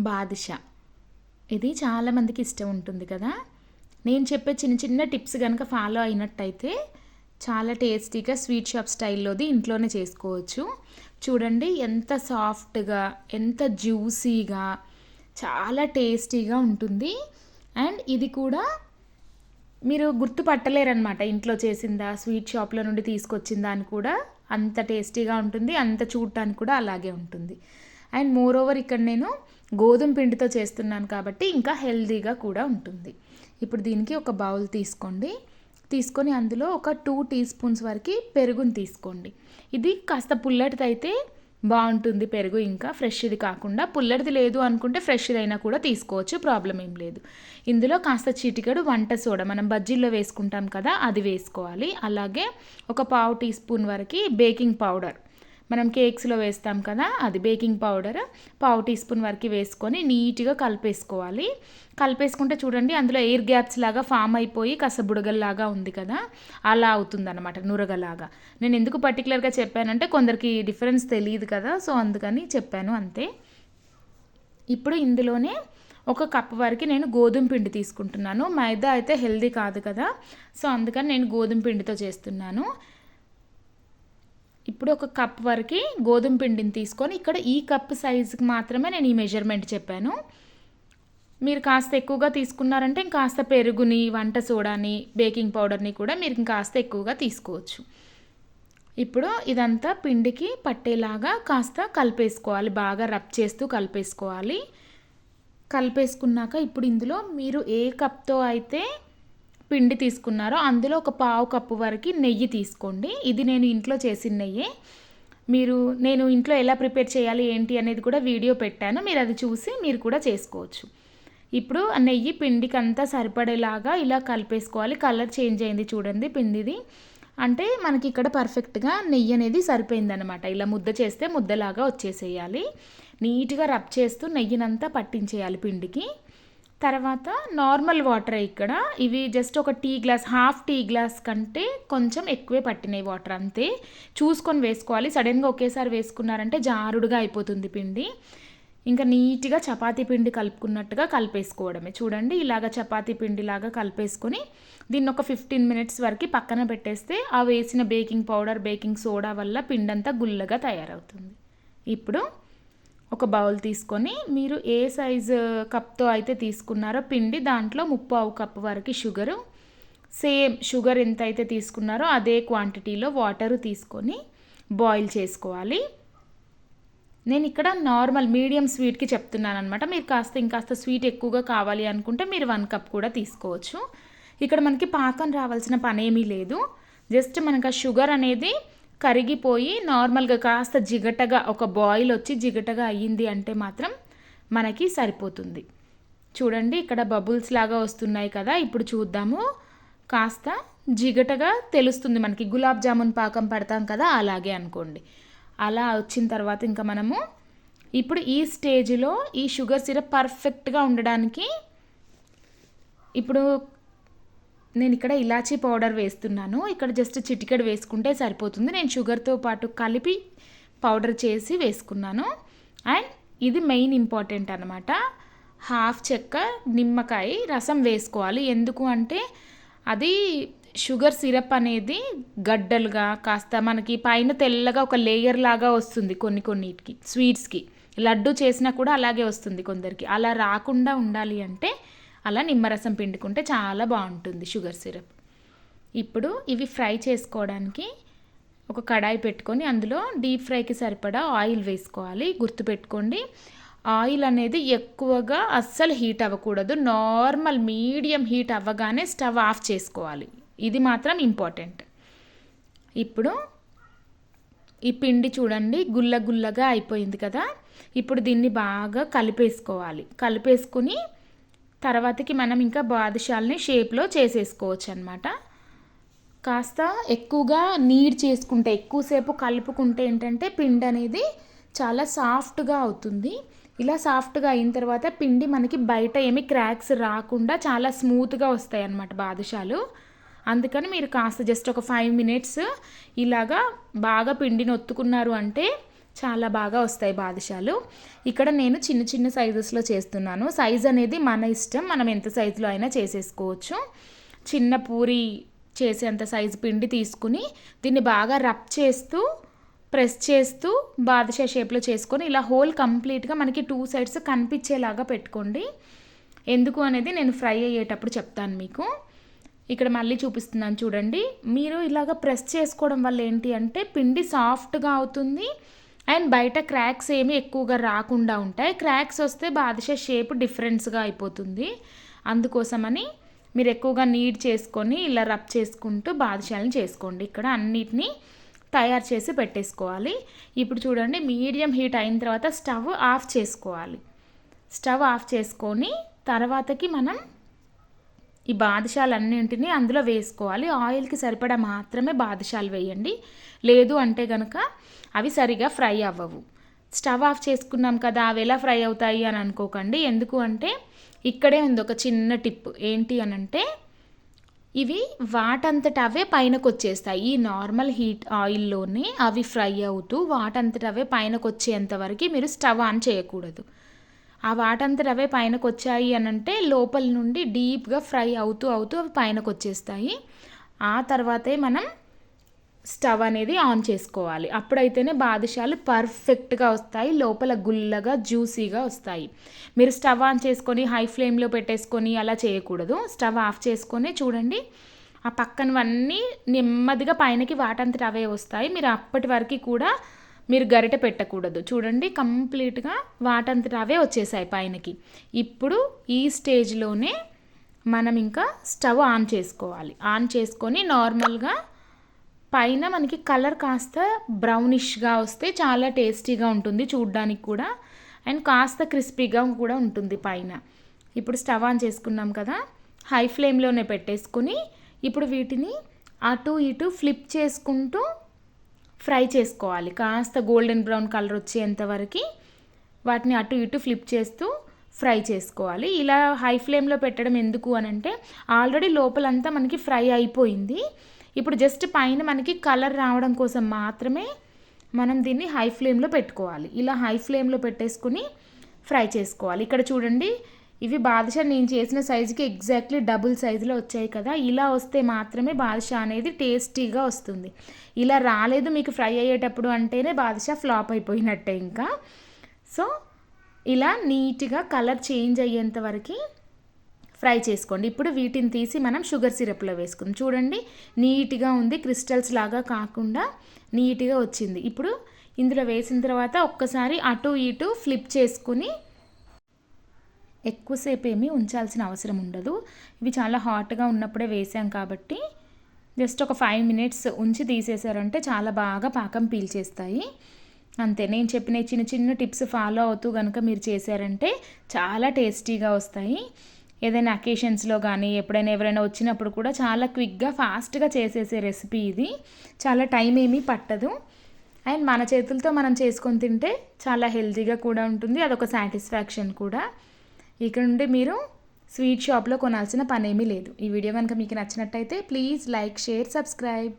బాదుషా. ఇది చాలామందికి ఇష్టం ఉంటుంది కదా. నేను చెప్పే చిన్న చిన్న టిప్స్ కనుక ఫాలో అయినట్టయితే చాలా టేస్టీగా స్వీట్ షాప్ స్టైల్లోది ఇంట్లోనే చేసుకోవచ్చు. చూడండి ఎంత సాఫ్ట్గా ఎంత జ్యూసీగా చాలా టేస్టీగా ఉంటుంది. అండ్ ఇది కూడా మీరు గుర్తుపట్టలేరనమాట ఇంట్లో చేసిందా స్వీట్ షాప్లో నుండి తీసుకొచ్చిందా అని కూడా. అంత టేస్టీగా ఉంటుంది అంత చూడటానికి కూడా అలాగే ఉంటుంది. అండ్ మోర్ ఓవర్ ఇక్కడ నేను గోధుమ పిండితో చేస్తున్నాను కాబట్టి ఇంకా హెల్దీగా కూడా ఉంటుంది. ఇప్పుడు దీనికి ఒక బౌల్ తీసుకోండి. తీసుకొని అందులో ఒక టూ టీ స్పూన్స్ వరకు పెరుగుని తీసుకోండి. ఇది కాస్త పుల్లటిది అయితే బాగుంటుంది పెరుగు ఇంకా ఫ్రెష్ది కాకుండా. పుల్లటిది లేదు అనుకుంటే ఫ్రెష్ది అయినా కూడా తీసుకోవచ్చు ప్రాబ్లం ఏం లేదు. ఇందులో కాస్త చిటికెడు వంట సోడా మనం బజ్జీల్లో వేసుకుంటాం కదా అది వేసుకోవాలి. అలాగే ఒక పావు టీ స్పూన్ వరకు బేకింగ్ పౌడర్. మనం కేక్స్లో వేస్తాం కదా అది బేకింగ్ పౌడర్ పావు టీ స్పూన్ వరకు వేసుకొని నీట్గా కలిపేసుకోవాలి. కలిపేసుకుంటే చూడండి అందులో ఎయిర్ గ్యాప్స్ లాగా ఫామ్ అయిపోయి కాస్త బుడగల్లాగా ఉంది కదా అలా అవుతుందన్నమాట నురగలాగా. నేను ఎందుకు పర్టికులర్గా చెప్పానంటే కొందరికి డిఫరెన్స్ తెలియదు కదా సో అందుకని చెప్పాను అంతే. ఇప్పుడు ఇందులోనే ఒక కప్ వరకు నేను గోధుమ పిండి తీసుకుంటున్నాను. మైదా అయితే హెల్దీ కాదు కదా సో అందుకని నేను గోధుమ పిండితో చేస్తున్నాను. ఇప్పుడు ఒక కప్ వరకు గోధుమ పిండిని తీసుకొని ఇక్కడ ఈ కప్ సైజుకి మాత్రమే నేను ఈ మెజర్మెంట్ చెప్పాను. మీరు కాస్త ఎక్కువగా తీసుకున్నారంటే ఇంకాస్త పెరుగుని వంట సోడాని బేకింగ్ పౌడర్ని కూడా మీరు ఇంకాస్త ఎక్కువగా తీసుకోవచ్చు. ఇప్పుడు ఇదంతా పిండికి పట్టేలాగా కాస్త కలిపేసుకోవాలి. బాగా రబ్ చేస్తూ కలిపేసుకోవాలి. కలిపేసుకున్నాక ఇప్పుడు ఇందులో మీరు ఏ కప్తో అయితే పిండి తీసుకున్నారో అందులో ఒక పావు కప్పు వరకు నెయ్యి తీసుకోండి. ఇది నేను ఇంట్లో చేసిన నెయ్యి. మీరు నేను ఇంట్లో ఎలా ప్రిపేర్ చేయాలి ఏంటి అనేది కూడా వీడియో పెట్టాను. మీరు అది చూసి మీరు కూడా చేసుకోవచ్చు. ఇప్పుడు ఆ నెయ్యి పిండికి అంతా సరిపడేలాగా ఇలా కలిపేసుకోవాలి. కలర్ చేంజ్ అయింది చూడండి పిండిది. అంటే మనకి ఇక్కడ పర్ఫెక్ట్గా నెయ్యి అనేది సరిపోయిందనమాట ఇలా ముద్ద చేస్తే ముద్దలాగా వచ్చేసేయాలి. నీట్గా రబ్ చేస్తూ నెయ్యినంతా పట్టించేయాలి పిండికి. తర్వాత నార్మల్ వాటర్ ఇక్కడ. ఇవి జస్ట్ ఒక tea glass half tea glass కంటే కొంచెం ఎక్కువే పట్టినాయి వాటర్ అంతే. చూసుకొని వేసుకోవాలి. సడన్గా ఒకేసారి వేసుకున్నారంటే జారుడుగా అయిపోతుంది పిండి. ఇంకా నీట్గా చపాతీ పిండి కలుపుకున్నట్టుగా కలిపేసుకోవడమే. చూడండి ఇలాగ చపాతీ పిండిలాగా కలిపేసుకొని దీన్ని ఒక ఫిఫ్టీన్ మినిట్స్ వరకు పక్కన పెట్టేస్తే ఆ వేసిన బేకింగ్ పౌడర్ బేకింగ్ సోడా వల్ల పిండి అంతా గుల్లగా తయారవుతుంది. ఇప్పుడు ఒక బౌల్ తీసుకొని మీరు ఏ సైజు కప్తో అయితే తీసుకున్నారో పిండి దాంట్లో ముప్పావు కప్పు వరకు షుగరు. సేమ్ షుగర్ ఎంత అయితే తీసుకున్నారో అదే క్వాంటిటీలో వాటరు తీసుకొని బాయిల్ చేసుకోవాలి. నేను ఇక్కడ నార్మల్ మీడియం స్వీట్కి చెప్తున్నాను అనమాట మీరు కాస్త ఇంకాస్త స్వీట్ ఎక్కువగా కావాలి అనుకుంటే మీరు వన్ కప్ కూడా తీసుకోవచ్చు. ఇక్కడ మనకి పాకం రావాల్సిన పని ఏమీ లేదు. జస్ట్ మనకు ఆ షుగర్ అనేది కరిగిపోయి నార్మల్గా కాస్త జిగటగా ఒక బాయిల్ వచ్చి జిగటగా అయ్యింది అంటే మాత్రం మనకి సరిపోతుంది. చూడండి ఇక్కడ బబుల్స్ లాగా వస్తున్నాయి కదా ఇప్పుడు చూద్దాము. కాస్త జిగటగా తెలుస్తుంది మనకి. గులాబ్ జామున్ పాకం పడతాం కదా అలాగే అనుకోండి. అలా వచ్చిన తర్వాత ఇంకా మనము ఇప్పుడు ఈ స్టేజ్లో ఈ షుగర్ సిరప్ పర్ఫెక్ట్గా ఉండడానికి ఇప్పుడు నేను ఇక్కడ ఇలాచీ పౌడర్ వేస్తున్నాను. ఇక్కడ జస్ట్ చిటికెడు వేసుకుంటే సరిపోతుంది. నేను షుగర్తో పాటు కలిపి పౌడర్ చేసి వేసుకున్నాను. అండ్ ఇది మెయిన్ ఇంపార్టెంట్ అనమాట హాఫ్ చెక్క నిమ్మకాయ రసం వేసుకోవాలి. ఎందుకు అంటే అది షుగర్ సిరప్ అనేది గడ్డలుగా కాస్త మనకి పైన తెల్లగా ఒక లేయర్ లాగా వస్తుంది కొన్ని కొన్నిటికి స్వీట్స్కి. లడ్డు చేసినా కూడా అలాగే వస్తుంది కొందరికి. అలా రాకుండా ఉండాలి అంటే అలా నిమ్మరసం పిండుకుంటే చాలా బాగుంటుంది షుగర్ సిరప్. ఇప్పుడు ఇవి ఫ్రై చేసుకోవడానికి ఒక కడాయి పెట్టుకొని అందులో డీప్ ఫ్రైకి సరిపడా ఆయిల్ వేసుకోవాలి. గుర్తుపెట్టుకోండి ఆయిల్ అనేది ఎక్కువగా అస్సలు హీట్ అవ్వకూడదు. నార్మల్ మీడియం హీట్ అవ్వగానే స్టవ్ ఆఫ్ చేసుకోవాలి. ఇది మాత్రం ఇంపార్టెంట్. ఇప్పుడు ఈ పిండి చూడండి గుల్ల గుల్లగా అయిపోయింది కదా. ఇప్పుడు దీన్ని బాగా కలిపేసుకోవాలి. కలిపేసుకుని తర్వాతకి మనం ఇంకా బాదుషాల్ని షేప్లో చేసేసుకోవచ్చు అనమాట కాస్త ఎక్కువగా నీడ్ చేసుకుంటే ఎక్కువసేపు కలుపుకుంటే ఏంటంటే పిండి అనేది చాలా సాఫ్ట్గా అవుతుంది. ఇలా సాఫ్ట్గా అయిన తర్వాత పిండి మనకి బయట ఏమి క్రాక్స్ రాకుండా చాలా స్మూత్గా వస్తాయి అన్నమాట బాదుషాలు. అందుకని మీరు కాస్త జస్ట్ ఒక ఫైవ్ మినిట్స్ ఇలాగా బాగా పిండిని ఒత్తుకున్నారు అంటే చాలా బాగా వస్తాయి బాదుషాలు. ఇక్కడ నేను చిన్న చిన్న సైజెస్లో చేస్తున్నాను. సైజ్ అనేది మన ఇష్టం. మనం ఎంత సైజులో అయినా చేసేసుకోవచ్చు. చిన్న పూరి చేసేంత సైజు పిండి తీసుకుని దీన్ని బాగా రబ్ చేస్తూ ప్రెస్ చేస్తూ బాదుషా షేప్లో చేసుకొని ఇలా హోల్ కంప్లీట్గా మనకి టూ సైడ్స్ కనిపించేలాగా పెట్టుకోండి. ఎందుకు అనేది నేను ఫ్రై అయ్యేటప్పుడు చెప్తాను మీకు. ఇక్కడ మళ్ళీ చూపిస్తున్నాను చూడండి. మీరు ఇలాగ ప్రెస్ చేసుకోవడం వల్ల ఏంటి అంటే పిండి సాఫ్ట్గా అవుతుంది. అండ్ బయట క్రాక్స్ ఏమి ఎక్కువగా రాకుండా ఉంటాయి. క్రాక్స్ వస్తే బాదుషా షేప్ డిఫరెన్స్గా అయిపోతుంది. అందుకోసమని మీరు ఎక్కువగా నీడ్ చేసుకొని ఇలా రబ్ చేసుకుంటూ బాదుషాలను చేసుకోండి. ఇక్కడ అన్నిటినీ తయారు చేసి పెట్టేసుకోవాలి. ఇప్పుడు చూడండి మీడియం హీట్ అయిన తర్వాత స్టవ్ ఆఫ్ చేసుకోవాలి. స్టవ్ ఆఫ్ చేసుకొని తర్వాతకి మనం ఈ బాదుషాలన్నింటినీ అందులో వేసుకోవాలి. ఆయిల్కి సరిపడా మాత్రమే బాదుషాలు వేయండి. లేదు అంటే కనుక అవి సరిగా ఫ్రై అవ్వవు. స్టవ్ ఆఫ్ చేసుకున్నాం కదా అవి ఎలా ఫ్రై అవుతాయి అని అనుకోకండి. ఎందుకు అంటే ఇక్కడే ఉంది ఒక చిన్న టిప్. ఏంటి అని అంటే ఇవి వాటంతట అవే పైనకు వచ్చేస్తాయి ఈ నార్మల్ హీట్ ఆయిల్లోనే అవి ఫ్రై అవుతూ వాటంతట అవే పైనకు వచ్చేంత వరకు మీరు స్టవ్ ఆన్ చేయకూడదు. ఆ వాటంతట అవే పైనకు వచ్చాయి అని అంటే లోపల నుండి డీప్గా ఫ్రై అవుతూ అవుతూ అవి పైనకు వచ్చేస్తాయి ఆ తర్వాతే మనం స్టవ్ అనేది ఆన్ చేసుకోవాలి. అప్పుడైతేనే బాదుషాలు పర్ఫెక్ట్గా వస్తాయి లోపల గుల్లగా జ్యూసీగా వస్తాయి. మీరు స్టవ్ ఆన్ చేసుకొని హై ఫ్లేమ్లో పెట్టేసుకొని అలా చేయకూడదు. స్టవ్ ఆఫ్ చేసుకొని చూడండి ఆ పక్కనవన్నీ నెమ్మదిగా పైనకి వాటంతట అవే వస్తాయి. మీరు అప్పటి వరకు కూడా మీరు గరిట పెట్టకూడదు. చూడండి కంప్లీట్గా వాటంతట అవే వచ్చేసాయి పైనకి. ఇప్పుడు ఈ స్టేజ్లోనే మనం ఇంకా స్టవ్ ఆన్ చేసుకోవాలి. ఆన్ చేసుకొని నార్మల్గా పైన మనకి కలర్ కాస్త బ్రౌనిష్గా వస్తే చాలా టేస్టీగా ఉంటుంది చూడ్డానికి కూడా. అండ్ కాస్త క్రిస్పీగా కూడా ఉంటుంది పైన. ఇప్పుడు స్టవ్ ఆన్ చేసుకున్నాం కదా హై ఫ్లేమ్లోనే పెట్టేసుకొని ఇప్పుడు వీటిని అటు ఇటు ఫ్లిప్ చేసుకుంటూ ఫ్రై చేసుకోవాలి. కాస్త గోల్డెన్ బ్రౌన్ కలర్ వచ్చేంతవరకు వాటిని అటు ఇటు ఫ్లిప్ చేస్తూ ఫ్రై చేసుకోవాలి. ఇలా హై ఫ్లేమ్లో పెట్టడం ఎందుకు అని అంటే ఆల్రెడీ లోపలంతా మనకి ఫ్రై అయిపోయింది. ఇప్పుడు జస్ట్ పైన మనకి కలర్ రావడం కోసం మాత్రమే మనం దీన్ని హై ఫ్లేమ్లో పెట్టుకోవాలి. ఇలా హై ఫ్లేమ్లో పెట్టేసుకుని ఫ్రై చేసుకోవాలి. ఇక్కడ చూడండి ఇవి బాదుషా నేను చేసిన సైజుకి ఎగ్జాక్ట్లీ డబుల్ సైజులో వచ్చాయి కదా. ఇలా వస్తే మాత్రమే బాదుషా అనేది టేస్టీగా వస్తుంది. ఇలా రాలేదు మీకు ఫ్రై అయ్యేటప్పుడు అంటేనే బాదుషా ఫ్లాప్ అయిపోయినట్టే ఇంకా. సో ఇలా నీట్గా కలర్ చేంజ్ అయ్యేంత వరకు ఫ్రై చేసుకోండి. ఇప్పుడు వీటిని తీసి మనం షుగర్ సిరప్లో వేసుకుందాం. చూడండి నీట్గా ఉంది క్రిస్టల్స్ లాగా కాకుండా నీట్గా వచ్చింది. ఇప్పుడు ఇందులో వేసిన తర్వాత ఒక్కసారి అటు ఇటు ఫ్లిప్ చేసుకుని ఎక్కువసేపు ఏమీ ఉంచాల్సిన అవసరం ఉండదు. ఇవి చాలా హాట్గా ఉన్నప్పుడే వేసాం కాబట్టి జస్ట్ ఒక ఫైవ్ మినిట్స్ ఉంచి తీసేసారంటే చాలా బాగా పాకం పీల్చేస్తాయి. అంతే నేను చెప్పిన చిన్న చిన్న టిప్స్ ఫాలో అవుతూ కనుక మీరు చేశారంటే చాలా టేస్టీగా వస్తాయి. ఏదైనా అకేషన్స్లో కానీ ఎప్పుడైనా ఎవరైనా వచ్చినప్పుడు కూడా చాలా క్విక్గా ఫాస్ట్గా చేసేసే రెసిపీ ఇది. చాలా టైం ఏమీ పట్టదు. అండ్ మన చేతులతో మనం చేసుకొని తింటే చాలా హెల్తీగా కూడా ఉంటుంది. అదొక సాటిస్ఫాక్షన్ కూడా. ఇక్కడ నుండి మీరు స్వీట్ షాప్లో కొనాల్సిన పనేమీ లేదు. ఈ వీడియో కనుక మీకు నచ్చినట్టయితే ప్లీజ్ లైక్ షేర్ సబ్స్క్రైబ్.